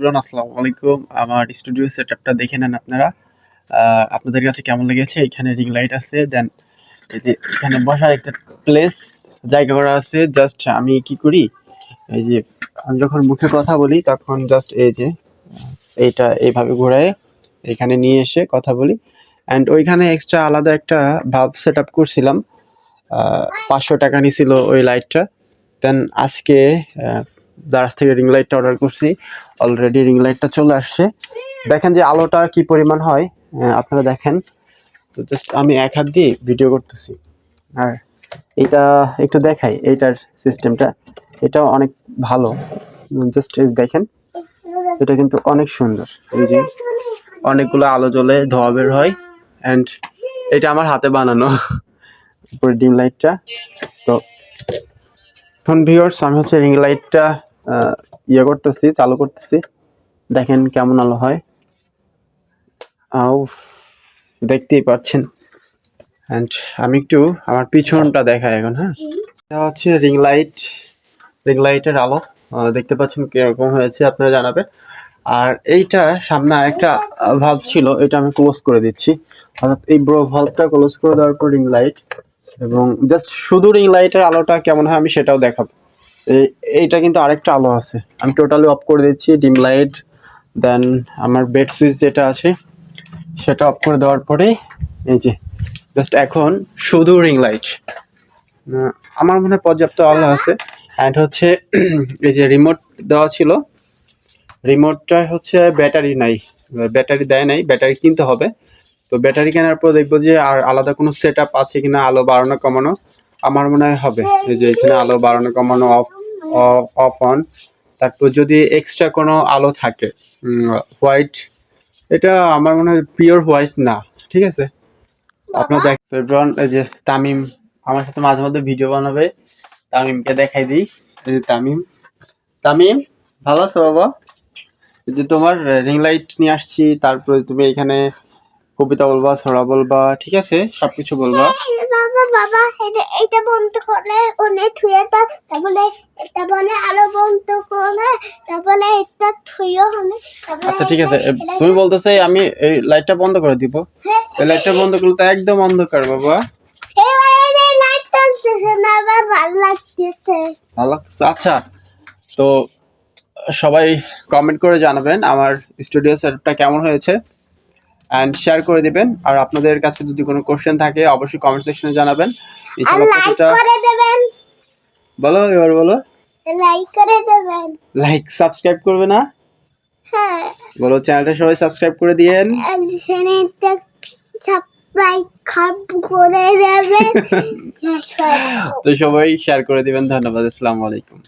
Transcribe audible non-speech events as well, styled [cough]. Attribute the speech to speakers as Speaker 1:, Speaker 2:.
Speaker 1: Everyone আসসালামু আলাইকুম। আমার স্টুডিও সেটআপটা দেখে নেন আপনারা। আপনাদের কাছে কেমন লেগেছে? এখানে রিং লাইট আছে দেন এই যে এখানে বসার একটা প্লেস জায়গা করা আছে। জাস্ট আমি কি করি? এই যে আমি যখন মুখে কথা বলি, তখন জাস্ট এই যে, এইটা এইভাবে ঘোরায়, এখানে নিয়ে এসে কথা বলি। অ্যান্ড ওইখানে এক্সট্রা আলাদা একটা ভাব সেট আপ করছিলাম পাঁচশো টাকা নিছিল ওই লাইটটা দেন আজকে দারাজ থেকে রিং লাইটটা অর্ডার করছি। অলরেডি রিং লাইটটা চলে আসছে। দেখেন যে আলোটা কি পরিমাণ হয় আপনারা দেখেন। তো জাস্ট আমি এক হাত দিয়ে ভিডিও করতেছি। আর এটা একটু দেখাই, এইটার সিস্টেমটা এটা অনেক ভালো। জাস্ট দেখেন, এটা কিন্তু অনেক সুন্দর। এই যে অনেকগুলো আলো জ্বলে ধোয়া বের হয়। অ্যান্ড এটা আমার হাতে বানানো। উপরে ডিম লাইটটা তো, এখন ভিউয়ার্স আমি হচ্ছে রিং লাইটটা ইয়ে করতেছি, চালু করতেছি। দেখেন কেমন আলো হয়। আউ দেখতেই পাচ্ছেন। অ্যান্ড আমি একটু আমার পিছনটা দেখাই এখন হ্যাঁ? এটা হচ্ছে রিং লাইট রিং লাইটের আলো। দেখতে পাচ্ছেন কীরকম হয়েছে, আপনারা জানাবেন। আর এইটা সামনে আরেকটা ভাল্ব ছিল, এটা আমি ক্লোজ করে দিচ্ছি। অর্থাৎ এই ব্রো ভাল্বটা ক্লোজ করে দেওয়ার পর রিং লাইট এবং জাস্ট শুধু রিং লাইটের আলোটা কেমন হয় আমি সেটাও দেখাবো। এইটা কিন্তু আরেকটা আলো আছে। আমি টোটালি অফ করে দিচ্ছি ডিম লাইট দেন আমার বেড সুইচ যেটা আছে, সেটা অফ করে দেওয়ার পরে এই যে জাস্ট এখন শুধু রিং লাইট আমার মনে হয় পর্যাপ্ত আলো আছে। অ্যান্ড হচ্ছে, [clears throat] এই যে রিমোট দেওয়া ছিল রিমোটটা হচ্ছে ব্যাটারি নাই। ব্যাটারি দেয় নাই ব্যাটারি কিনতে হবে। তো ব্যাটারি কেনার পর দেখব যে আর আলাদা কোনো সেট আছে কিনা, আলো বাড়ানো কমানো, আমার মনে হয় হবে। এই যে এখানে আলো বাড়ানো কমানো অফ অফ অন তারপর যদি এক্সট্রা কোনো আলো থাকে হোয়াইট এটা আমার মনে হয় পিওর হোয়াইট না ঠিক আছে? আপনার দেখ এই যে তামিম আমার সাথে মাঝে মধ্যে ভিডিও বানাবে তামিমকে দেখাই দিই এই যে তামিম। তামিম ভালো আছো বাবা? এই যে তোমার রিং লাইট নিয়ে আসছি তারপরে তুমি এখানে কবিতা বলবা ছড়া বলবা ঠিক আছে? সবকিছু বলবা।
Speaker 2: বাবা বাবা এটা এটা বন্ধ করে ওনে থুয়ে তা তারপরে এটা বলে আলো বন্ধ করে তারপরে এটা হলে তারপরে
Speaker 1: আচ্ছা ঠিক আছে। তুমি বলতেছো আমি এই লাইটটা বন্ধ করে দিব।
Speaker 2: হ্যাঁ,
Speaker 1: এই লাইটটা বন্ধ করলে তো একদম অন্ধকার বাবা। আচ্ছা তো সবাই কমেন্ট করে জানাবেন আমার স্টুডিও সেটআপটা কেমন হয়েছে। অ্যান্ড শেয়ার করে দিবেন। আর আপনাদের কাছে যদি কোনো কোশ্চেন থাকে অবশ্যই কমেন্ট সেকশনে জানাবেন। বলো এবার বলো।
Speaker 2: লাইক করে দেবেন।
Speaker 1: লাইক সাবস্ক্রাইব করবে না?
Speaker 2: হ্যাঁ।
Speaker 1: বলো চ্যানেলটা সবাই সাবস্ক্রাইব করে দিয়েন।
Speaker 2: সেনেটা সাবস্ক্রাইব করে দেবেন। [laughs]
Speaker 1: তো সবাই শেয়ার করে দিবেন। ধন্যবাদ আসসালামু আলাইকুম।